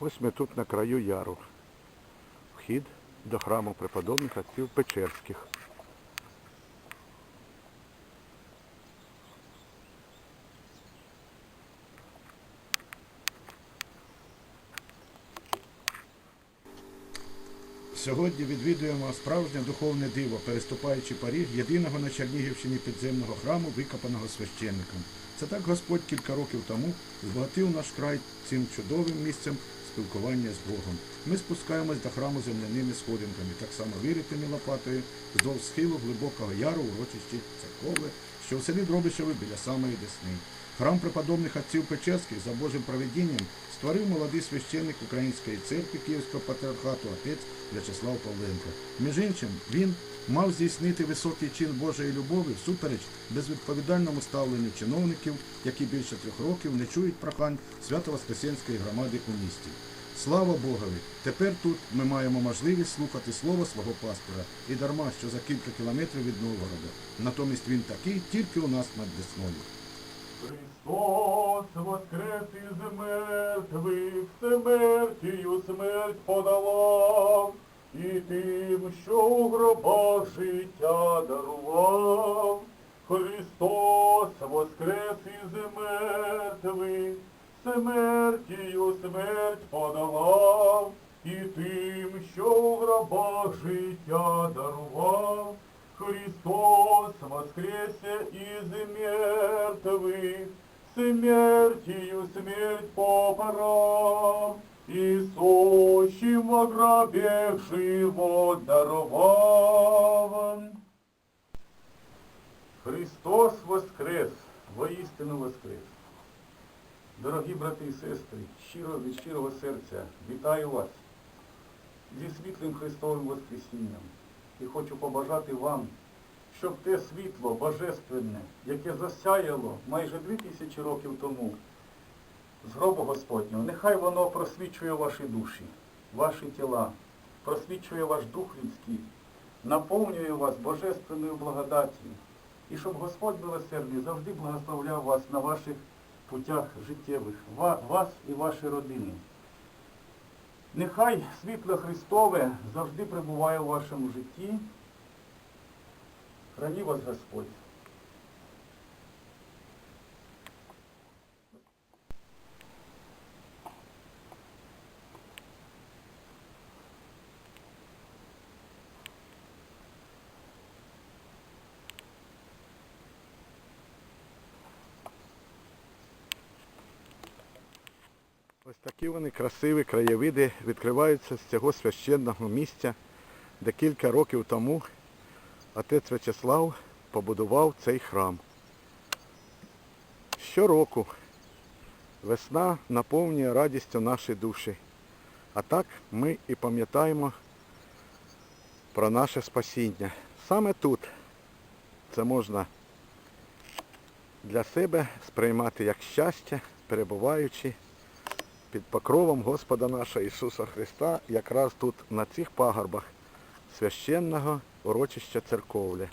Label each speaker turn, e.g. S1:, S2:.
S1: Ось ми тут на краю яру. Вхід до храму преподобних отців Печерських.
S2: Сьогодні відвідуємо справжнє духовне диво, переступаючи поріг єдиного на Чернігівщині підземного храму, викопаного священником. Це так Господь кілька років тому збагатив наш край цим чудовим місцем спілкування з Богом. Ми спускаємось до храму земляними сходинками, так само виритими лопатою вздовж схилу глибокого яру урочищі церковли, що в селі Дробишеве біля самої Десни. Храм преподобних отців Печерських за Божим проведінням створив молодий священник Української церкви Київського патріархату отець В'ячеслав Павленко. Між іншим, він мав здійснити високий чин Божої любові всупереч безвідповідальному ставленню чиновників, які більше трьох років не чують прохань Свято-Воскресенської громади у місті. Слава Богові! Тепер тут ми маємо можливість слухати слово свого пастора і дарма, що за кілька кілометрів від Новгорода. Натомість він такий тільки у нас над Десною.
S3: Христос воскрес із мертвих, смертію смерть подолав, і тим, що у гробах життя дарував. Христос воскрес із мертвих, смертію смерть подолав, і тим, що у гробах життя дарував. Христос воскресе из мертвых, смертью смерть попорал, и сущим во гробе живот даровал. Христос воскрес, воістину воскрес. Дорогі брати і сестри, щиро від щирого серця вітаю вас зі світлим Христовим Воскресінням. І хочу побажати вам, щоб те світло божественне, яке засяяло майже дві тисячі років тому з гробу Господнього, нехай воно просвічує ваші душі, ваші тіла, просвічує ваш дух людський, наповнює вас божественною благодаттю. І щоб Господь милосердний завжди благословляв вас на ваших путях життєвих, вас і ваші родини. Нехай світло Христове завжди прибуває у вашому житті. Храні вас Господь.
S1: Ось такі вони красиві краєвиди відкриваються з цього священного місця, де кілька років тому отець В'ячеслав побудував цей храм. Щороку весна наповнює радістю наші душі. А так ми і пам'ятаємо про наше спасіння. Саме тут це можна для себе сприймати як щастя, перебуваючи під покровом Господа нашого Ісуса Христа, якраз тут на цих пагорбах священного урочища церковля.